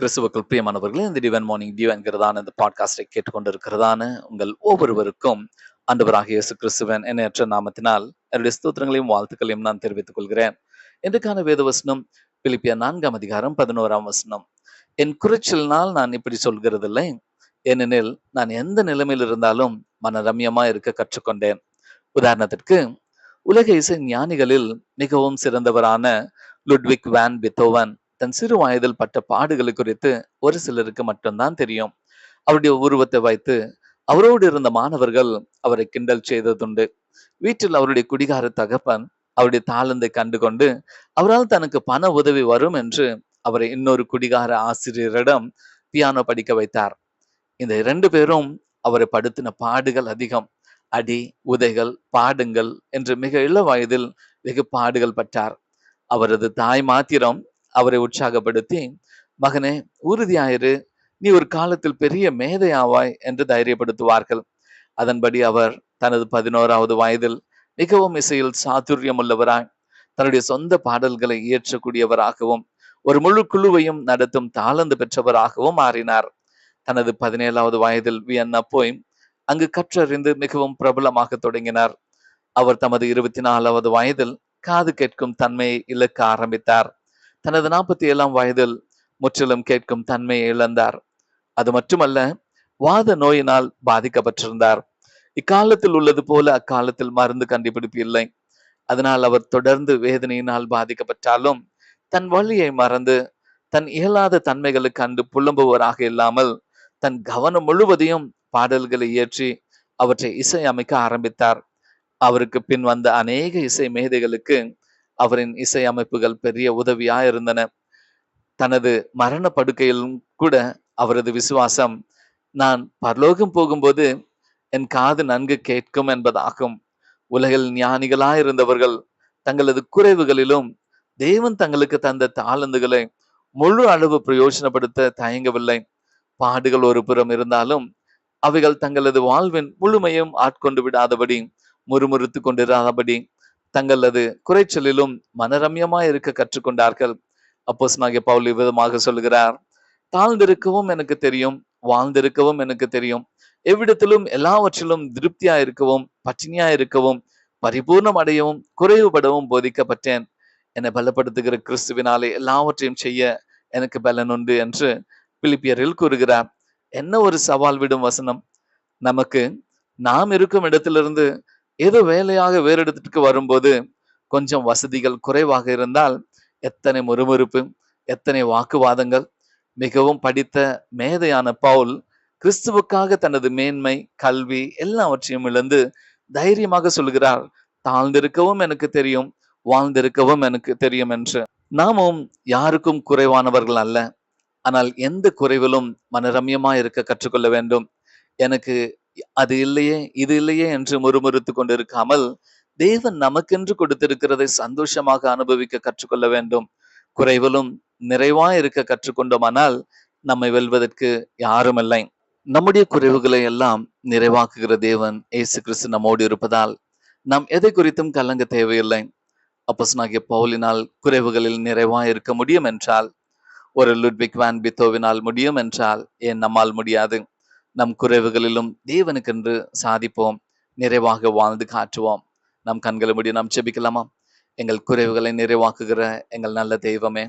கிறிஸ்துவுக்குள் பிரியமானவர்களே இந்த டிவன் மார்னிங் டியூ என்கிறதான இந்த பாட்காஸ்டை கேட்டுக்கொண்டிருக்கிறதான உங்கள் ஒவ்வொருவருக்கும் ஆண்டவராகிய இயேசு கிறிஸ்துவன் எண்ணற்ற நாமத்தினால் என்னுடைய ஸ்தோத்திரங்களையும் வாழ்த்துக்களையும் நான் தெரிவித்துக் கொள்கிறேன். இன்றைக்கான வேத வசனம் பிலிப்பிய நான்காம் அதிகாரம் பதினோராம் வசனம். என் குறைச்சலினால் நான் இப்படி சொல்கிறதில்லை. ஏனெனில் நான் எந்த நிலைமையில் இருந்தாலும் மன ரம்யமா இருக்க கற்றுக்கொண்டேன். உதாரணத்திற்கு உலக இசை ஞானிகளில் மிகவும் சிறந்தவரான லுட்விக் வேன் பித்தோவன் தன் சிறு வயதில் பட்ட பாடுகளை குறித்து ஒரு சிலருக்கு மட்டும்தான் தெரியும். அவருடைய உருவத்தை வைத்து அவரோடு இருந்த மாணவர்கள் அவரை கிண்டல் செய்ததுண்டு. வீட்டில் அவருடைய குடிகார தகப்பன் அவருடைய தாளந்தை கண்டுகொண்டு அவரால் தனக்கு பண உதவி வரும் என்று அவரை இன்னொரு குடிகார ஆசிரியரிடம் பியானோ படிக்க வைத்தார். இந்த இரண்டு பேரும் அவரை படுத்தின பாடுகள் அதிகம். அடி உதைகள் பாடுங்கள் என்று மிக இள வயதில் வெகு பாடுகள் பட்டார். அவரது தாய் மாத்திரம் அவரை உற்சாகப்படுத்தி மகனே உறுதியாயிரு. நீ ஒரு காலத்தில் பெரிய மேதையாவாய் என்று தைரியப்படுத்துவார்கள். அதன்படி அவர் தனது பதினோராவது வயதில் மிகவும் இசையில் சாதுரியம் உள்ளவராய் தன்னுடைய சொந்த பாடல்களை இயற்றக்கூடியவராகவும் ஒரு முழு குழுவையும் நடத்தும் தாளந்து பெற்றவராகவும் மாறினார். தனது பதினேழாவது வயதில் வியன்னா போய் அங்கு கற்றறிந்து மிகவும் பிரபலமாக தொடங்கினார். அவர் தமது இருபத்தி நாலாவது வயதில் காது கேட்கும் தன்மையை இழக்க ஆரம்பித்தார். தனது நாற்பத்தி ஏழாம் வயதில் முற்றிலும் கேட்கும் தன்மையை இழந்தார். அது மட்டுமல்ல வாத நோயினால் பாதிக்கப்பட்டிருந்தார். இக்காலத்தில் உள்ளது போல அக்காலத்தில் மருந்து கண்டுபிடிப்பு இல்லை. அதனால் அவர் தொடர்ந்து வேதனையினால் பாதிக்கப்பட்டாலும் தன் வழியை மறந்து தன் இயலாத தன்மைகளை கண்டு புலம்புவராக இல்லாமல் தன் கவனம் முழுவதையும் பாடல்களை இயற்றி அவற்றை இசை அமைக்க ஆரம்பித்தார். அவருக்கு பின் வந்த அநேக இசை மேதைகளுக்கு அவரின் இசை அமைப்புகள் பெரிய உதவியா இருந்தன. தனது மரண படுக்கையிலும் கூட அவரது விசுவாசம் நான் பரலோகம் போகும்போது என் காது நன்கு கேட்கும் என்பதாகும். உலகில் ஞானிகளாயிருந்தவர்கள் தங்களது குறைவுகளிலும் தேவன் தங்களுக்கு தந்த தாளந்துகளை முழு அளவு பிரயோஜனப்படுத்த தயங்கவில்லை. பாடுகள் ஒரு புறம் இருந்தாலும் அவைகள் தங்களது வாழ்வின் முழுமையும் ஆட்கொண்டு விடாதபடி முறுமுறுத்து கொண்டிராதபடி தங்களது குறைச்சலிலும் மனரம்யமாய் இருக்க கற்றுக்கொண்டார்கள். அப்போஸ்னாகிய பவுல் விதமாக சொல்கிறார் தாழ்ந்திருக்கவும் எனக்கு தெரியும் வாழ்ந்திருக்கவும் எனக்கு தெரியும். எவ்விடத்திலும் எல்லாவற்றிலும் திருப்தியா இருக்கவும் பட்டினியா இருக்கவும் பரிபூர்ணம் அடையவும் குறைவுபடவும் போதிக்கப்பட்டேன். என்னை பலப்படுத்துகிற கிறிஸ்துவினாலே எல்லாவற்றையும் செய்ய எனக்கு பலன் உண்டு என்று பிலிப்பியரில் கூறுகிறார். என்ன ஒரு சவால் விடும் வசனம்? நமக்கு நாம் இருக்கும் இடத்திலிருந்து ஏதோ வேலையாக வேறு இடத்துக்கு வரும்போது கொஞ்சம் வசதிகள் குறைவாக இருந்தால் எத்தனை முறுமுறுப்பு எத்தனை வாக்குவாதங்கள் மிகவும் படித்த மேதையான பவுல் கிறிஸ்துவுக்காக தனது மேன்மை கல்வி எல்லாவற்றையும் இழந்து தைரியமாக சொல்கிறார் தாழ்ந்திருக்கவும் எனக்கு தெரியும் வாழ்ந்திருக்கவும் எனக்கு தெரியும் என்று. நாமும் யாருக்கும் குறைவானவர்கள் அல்ல ஆனால் எந்த குறைவிலும் மனரம்யமா இருக்க கற்றுக்கொள்ள வேண்டும். எனக்கு அது இல்லையே இது இல்லையே என்று முறுமுறுத்து கொண்டிருக்காமல் தேவன் நமக்கென்று கொடுத்திருக்கிறதை சந்தோஷமாக அனுபவிக்க கற்றுக்கொள்ள வேண்டும். குறைவிலும் நிறைவா இருக்க கற்றுக்கொண்டோமானால் நம்மை வெல்வதற்கு யாரும் இல்லை நம்முடைய குறைவுகளை எல்லாம் நிறைவாக்குகிற தேவன் ஏசு கிறிஸ்து நம்மோடு இருப்பதால் நாம் எதை குறித்தும் கலங்க தேவையில்லை. அப்போஸ்னாகிய பவுலினால் குறைவுகளில் நிறைவா இருக்க முடியும் என்றால் ஒரு லுட்விக் வேன் பித்தோவினால் முடியும் என்றால் ஏன் நம்மால் முடியாது? நம் குறைவுகளிலும் தேவனுக்கென்று சாதிப்போம் நிறைவாக வாழ்ந்து காட்டுவோம் நம் கண்களை முடியும் நாம் செபிக்கலாமா எங்கள் குறைவுகளை நிறைவாக்குகிற எங்கள் நல்ல தெய்வமே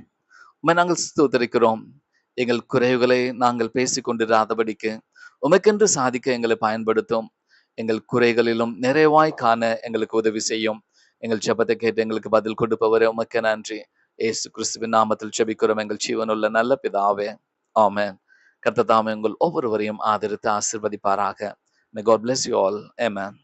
உண்மை நாங்கள் ஸ்தோத்தரிக்கிறோம். எங்கள் குறைவுகளை நாங்கள் பேசிக்கொண்டிராதபடிக்கு உமக்கென்று சாதிக்க எங்களை பயன்படுத்தும். எங்கள் குறைகளிலும் நிறைவாய் காண எங்களுக்கு உதவி செய்யும். எங்கள் ஜபத்தை கேட்டு எங்களுக்கு பதில் கொடுப்பவரே உமக்கு நன்றி. ஏசு கிறிஸ்துவின் நாமத்தில் ஜெபிக்கிறோம். எங்கள் ஜீவனுள்ள நல்ல பிதாவே. ஆமே கர்த்ததாமே உங்கள் ஒவ்வொருவரையும் ஆதரித்து ஆசிர்வதிப்பாராக. May God bless you all amen